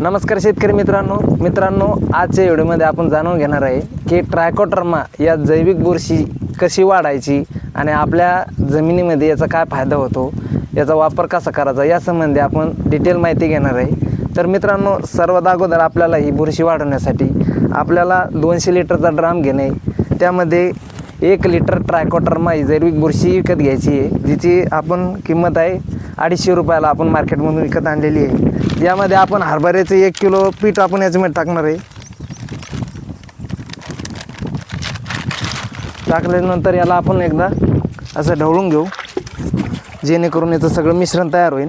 नमस्कार शेतकरी मित्रांनो. मित्रांनो आजच्या व्हिडिओमध्ये आपण जाणून घेणार आहे की ट्रायकोटर्मा या जैविक बुरशी कशी वाढायची आणि आपल्या जमिनीमध्ये याचा काय फायदा होतो याचा वापर कसा करायचा यासंबंधी आपण डिटेल माहिती घेणार आहे. तर मित्रांनो सर्वात अगोदर आपल्याला ही बुरशी वाढवण्यासाठी आपल्याला दोनशे लिटरचा ड्राम घेणे त्यामध्ये एक लिटर ट्रायकोटर्मा ही जैविक बुरशी विकत घ्यायची आहे जिची आपण किंमत आहे अडीचशे रुपयाला आपण मार्केटमधून विकत आणलेली आहे. यामध्ये आपण हरभऱ्याचं एक किलो पीठ आपण याच्यामध्ये टाकणार आहे. टाकल्यानंतर याला आपण एकदा असं ढवळून घेऊ जेणेकरून याचं सगळं मिश्रण तयार होईल.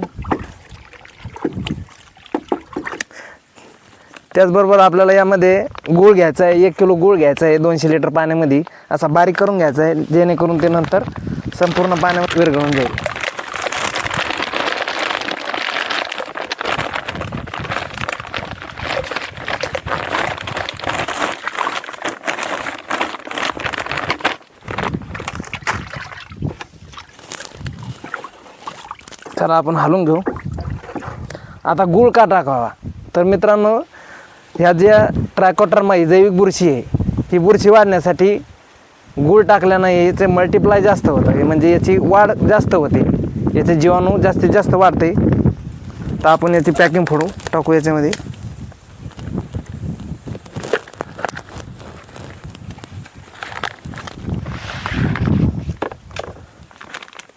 त्याचबरोबर आपल्याला यामध्ये गूळ घ्यायचा आहे एक किलो गूळ घ्यायचा आहे दोनशे लिटर पाण्यामध्ये. असा बारीक करून घ्यायचा आहे जेणेकरून ते नंतर संपूर्ण पाण्यामध्ये विरघळून जाईल. चला आपण हलवून घेऊ. आता गूळ का टाकावा? तर मित्रांनो ह्या ज्या ट्रायकोटर्मा जैविक बुरशी आहे ही बुरशी वाढण्यासाठी गूळ टाकल्यानं याचे मल्टिप्लाय जास्त होतं. म्हणजे याची वाढ जास्त होते. याचे जीवाणू जास्तीत जास्त वाढते. तर आपण याची पॅकिंग फोडू टाकू याच्यामध्ये.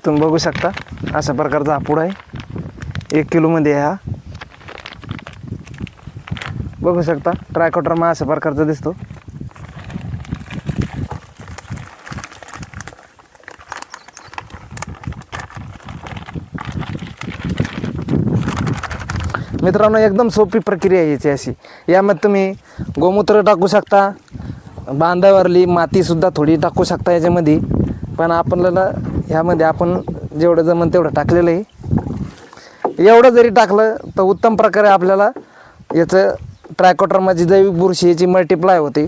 तुम्ही बघू शकता अशा प्रकारचा हापूड आहे. एक किलोमध्ये आहे हा. बघू शकता ट्रायकोटर्मा अशा प्रकारचा दिसतो. मित्रांनो एकदम सोपी प्रक्रिया आहे याची अशी. यामध्ये तुम्ही गोमूत्र टाकू शकता बांधावरली मातीसुद्धा थोडी टाकू शकता याच्यामध्ये. पण आपल्याला ह्यामध्ये आपण जेवढं जमन तेवढं टाकलेलं आहे. एवढं जरी टाकलं तर उत्तम प्रकारे आपल्याला याचं ट्रायकोटर्माची जैविक बुरशी याची मल्टिप्लाय होते.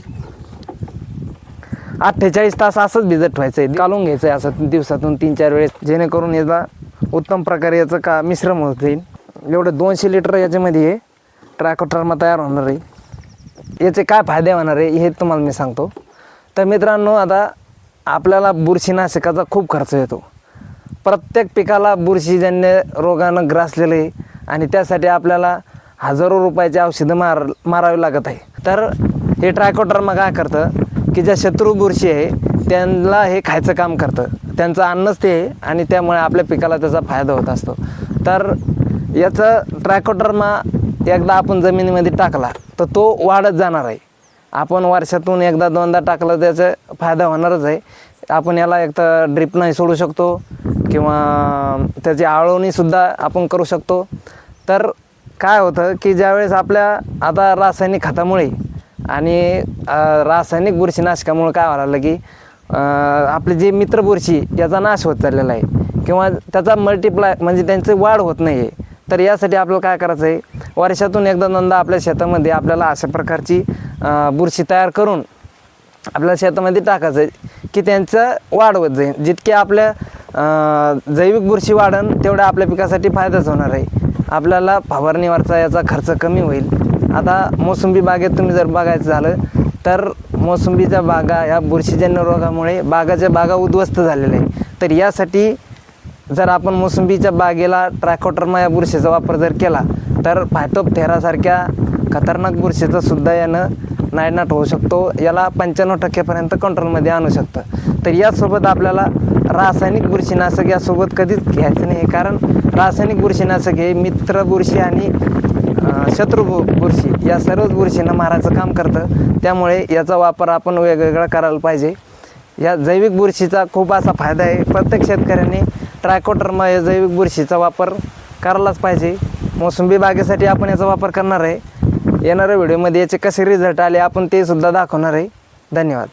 अठ्ठेचाळीस तास असंच भिजत ठेवायचं आहे काढून घ्यायचं आहे असं दिवसातून तीन चार वेळेस. जेणेकरून याचा उत्तम प्रकारे याचं का मिश्रण होत जाईल. एवढं दोनशे लिटर याच्यामध्ये हे ट्रायकोटर्मा तयार होणार आहे. याचे काय फायदे होणार आहे हे तुम्हाला मी सांगतो. तर मित्रांनो आता आपल्याला बुरशीनाशकाचा खूप खर्च येतो. प्रत्येक पिकाला बुरशीजन्य रोगानं ग्रासलेलं आहे आणि त्यासाठी आपल्याला हजारो रुपयाची औषधं मार मारावी लागत आहे. तर हे ट्रायकोटर्मा काय करतं की ज्या शत्रू बुरशी आहे त्यांना हे खायचं काम करतं. त्यांचं अन्नच ते आहे आणि त्यामुळे आपल्या पिकाला त्याचा फायदा होत असतो. तर याचं ट्रायकोटर्मा एकदा आपण जमिनीमध्ये टाकला तर तो वाढत जाणार आहे. आपण वर्षातून एकदा दोनदा टाकलं त्याचा फायदा होणारच आहे. आपण याला एक तर ड्रिपनंही सोडू शकतो किंवा त्याची आळवणीसुद्धा आपण करू शकतो. तर काय होतं की ज्यावेळेस आपल्या आता रासायनिक खतामुळे आणि रासायनिक बुरशीनाशकामुळे काय व्हायला लागलं की आपले जे मित्र बुरशी याचा नाश होत चाललेला आहे. किंवा त्याचा मल्टिप्लाय म्हणजे त्यांची वाढ होत नाही आहे तर यासाठी आपल्याला काय करायचं आहे? वर्षातून एकदा नंदा आपल्या शेतामध्ये आपल्याला अशा प्रकारची बुरशी तयार करून आपल्या शेतामध्ये टाकायचं आहे की त्यांचं वाढ होत जाईल. जितके आपल्या जैविक बुरशी वाढन तेवढ्या आपल्या पिकासाठी फायदाच होणार आहे. आपल्याला फवारणीवरचा याचा खर्च कमी होईल. आता मोसंबी बागेत तुम्ही जर बघायचं झालं तर मोसंबीच्या बागा ह्या बुरशीजन्य रोगामुळे बागाच्या बागा उद्ध्वस्त झालेल्या आहे तर यासाठी जर आपण मोसंबीच्या बागेला ट्रॅकोटर्मा या बुरशीचा वापर जर केला तर फायतोपथेरासारख्या खतरनाक बुरशीचा सुद्धा यानं नायनाट होऊ शकतो. याला पंच्याण्णव टक्केपर्यंत कंट्रोलमध्ये आणू शकतं. तर यासोबत आपल्याला रासायनिक बुरशीनाशक यासोबत कधीच घ्यायचं नाही. कारण रासायनिक बुरशीनाशक हे मित्र बुरशी आणि शत्रू बुरशी या सर्वच बुरशींना मारायचं काम करतं. त्यामुळे याचा वापर आपण वेगवेगळा करायला पाहिजे. या जैविक बुरशीचा खूप असा फायदा आहे. प्रत्येक शेतकऱ्यांनी ट्रायकोटर्मा या जैविक बुरशीचा वापर करायलाच पाहिजे. मोसंबी बागेसाठी आपण याचा वापर करणार आहे. येणाऱ्या व्हिडिओमध्ये याचे कसे रिझल्ट आले आपण ते सुद्धा दाखवणार आहे. धन्यवाद.